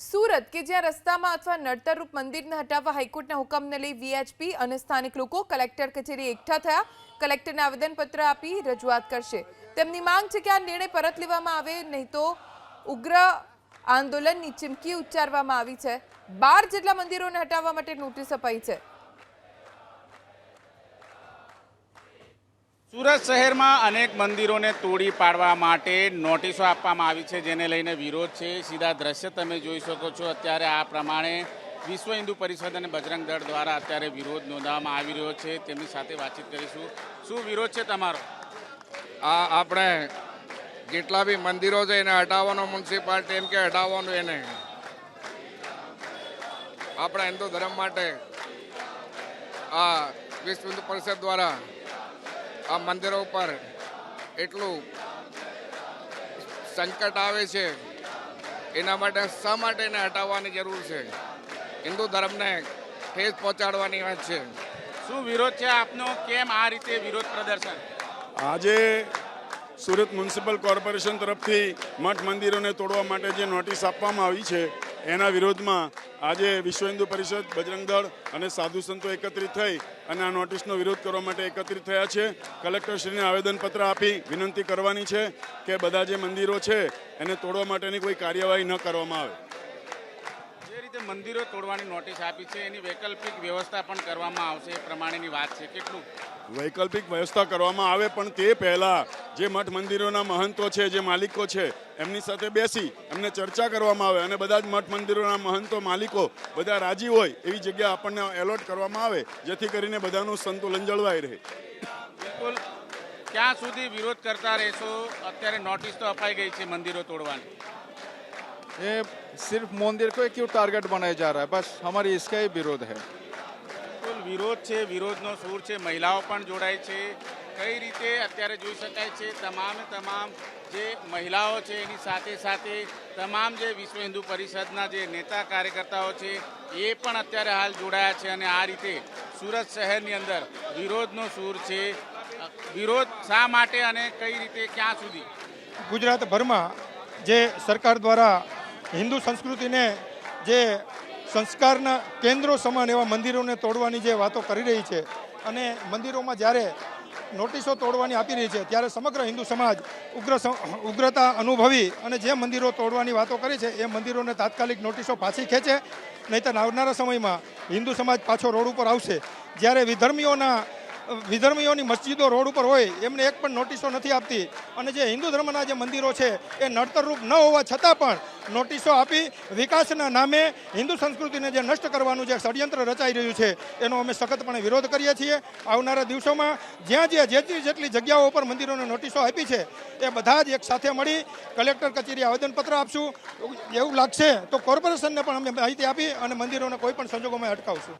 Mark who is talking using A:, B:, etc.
A: સુરત કે જ્યાં રસ્તામાં અથવા નડતરરૂપ મંદિરને હટાવવા હાઈકોર્ટના હુકમને લઈ વીએચપી અને સ્થાનિક લોકો કલેક્ટર કચેરી એકઠા થયા. કલેક્ટરને આવેદનપત્ર આપી રજૂઆત કરશે. તેમની માંગ છે કે આ નિર્ણય પરત લેવામાં આવે, નહીં તો ઉગ્ર આંદોલનની ચીમકી ઉચ્ચારવામાં આવી છે. બાર જેટલા મંદિરોને હટાવવા માટે નોટિસ અપાઈ છે.
B: સુરત શહેરમાં અનેક મંદિરોને તોડી પાડવા માટે નોટિસો આપવામાં આવી છે, જેને લઈને વિરોધ છે. સીધા દ્રશ્ય તમે જોઈ શકો છો. અત્યારે આ પ્રમાણે વિશ્વ હિન્દુ પરિષદ અને બજરંગ દળ દ્વારા અત્યારે વિરોધ નોંધવામાં આવી રહ્યો છે. તેમની સાથે વાતચીત કરીશું. શું વિરોધ છે તમારો?
C: આ આપણે જેટલા બી મંદિરો છે, એને હટાવવાનો મ્યુનિસિપાલિટી એમ કે હટાવવાનું એને. આપણા હિન્દુ ધર્મ માટે આ વિશ્વ હિન્દુ પરિષદ દ્વારા આ મંદિરો પર એટલું સંકટ આવે છે. એના માટે શા માટે એને હટાવવાની જરૂર છે? હિન્દુ ધર્મને ઠેસ પહોંચાડવાની વાત છે.
B: શું વિરોધ છે આપનો? કેમ આ રીતે વિરોધ પ્રદર્શન?
D: આજે સુરત મ્યુનિસિપલ કોર્પોરેશન તરફથી મઠ મંદિરોને તોડવા માટે જે નોટિસ આપવામાં આવી છે એના વિરોધમાં આજે વિશ્વ હિન્દુ પરિષદ બજરંગ દળ અને સાધુ સંતો એકત્રિત થઈ અને આ નોટિસનો વિરોધ કરવા માટે એકત્રિત થયા છે. કલેક્ટરશ્રીને આવેદનપત્ર આપી વિનંતી કરવાની છે કે બધા જે મંદિરો છે એને તોડવા માટેની કોઈ કાર્યવાહી ન કરવામાં આવે.
B: જે રીતે મંદિરો તોડવાની નોટિસ આપી છે એની વૈકલ્પિક વ્યવસ્થા પણ કરવામાં આવશે એ પ્રમાણેની વાત છે. કેટલું?
D: વૈકલ્પિક વ્યવસ્થા કરવામાં આવે પણ તે પહેલા જે મઠ મંદિરોના મહંતો છે જે માલિકો છે એમની સાથે બેસી એમને ચર્ચા કરવામાં આવે અને બધા જ મઠ મંદિરોના મહંતો માલિકો બધા રાજી હોય એવી જગ્યા આપણને એલોટ કરવામાં આવે જેથી કરીને બધાનું સંતુલન જળવાઈ રહે
B: બિલકુલ ક્યાં સુધી વિરોધ કરતા રહેશો અત્યારે નોટિસ તો અપાઈ ગઈ છે મંદિરો તોડવાની
E: ये सिर्फ मंदिर को क्यों टारगेट बनाया जा रहा है बस हमारी इसका ही विरोध है
B: બિલકુલ વિરોધ છે વિરોધનો સૂર છે મહિલાઓ પણ જોડાય છે કઈ રીતે અત્યારે જોઈ શકાય છે? તમામે તમામ જે મહિલાઓ છે, એની સાથે સાથે તમામ જે વિશ્વ હિન્દુ પરિષદના જે નેતા કાર્યકર્તાઓ છે, એ પણ અત્યારે હાલ જોડાયા છે અને આ રીતે સુરત શહેરની અંદર વિરોધનો સૂર છે. વિરોધ શા માટે અને કઈ રીતે ક્યાં સુધી?
F: ગુજરાતભરમાં જે સરકાર દ્વારા હિન્દુ સંસ્કૃતિને જે સંસ્કારના કેન્દ્રો સમાન એવા મંદિરોને તોડવાની જે વાતો કરી રહી છે અને મંદિરોમાં જ્યારે નોટિસો તોડવાની આપી રહી છે, ત્યારે સમગ્ર હિન્દુ સમાજ ઉગ્ર ઉગ્રતા અનુભવી અને જે મંદિરો તોડવાની વાતો કરી છે, એ મંદિરોને તાત્કાલિક નોટિસો પાછી ખેંચે. નહીંતર આવનારા સમયમાં હિન્દુ સમાજ પાછો રોડ ઉપર આવશે. જ્યારે વિધર્મીઓના વિધર્મીઓની મસ્જિદો રોડ ઉપર હોય, એમને એક પણ નોટિસો નથી આપતી. અને જે હિન્દુ ધર્મના જે મંદિરો છે, એ નડતરરૂપ ન હોવા છતાં પણ નોટિસો આપી વિકાસના નામે હિન્દુ સંસ્કૃતિને જે નષ્ટ કરવાનું જે ષડયંત્ર રચાઈ રહ્યું છે, એનો અમે સખતપણે વિરોધ કરીએ છીએ. આવનારા દિવસોમાં જ્યાં જ્યાં જેટલી જેટલી જગ્યાઓ ઉપર મંદિરોને નોટિસો આપી છે, એ બધા જ એક સાથે મળી કલેક્ટર કચેરી આવેદનપત્ર આપશું. એવું લાગશે તો કોર્પોરેશનને પણ અમે માહિતી આપી અને મંદિરોને કોઈ પણ સંજોગોમાં અટકાવશું.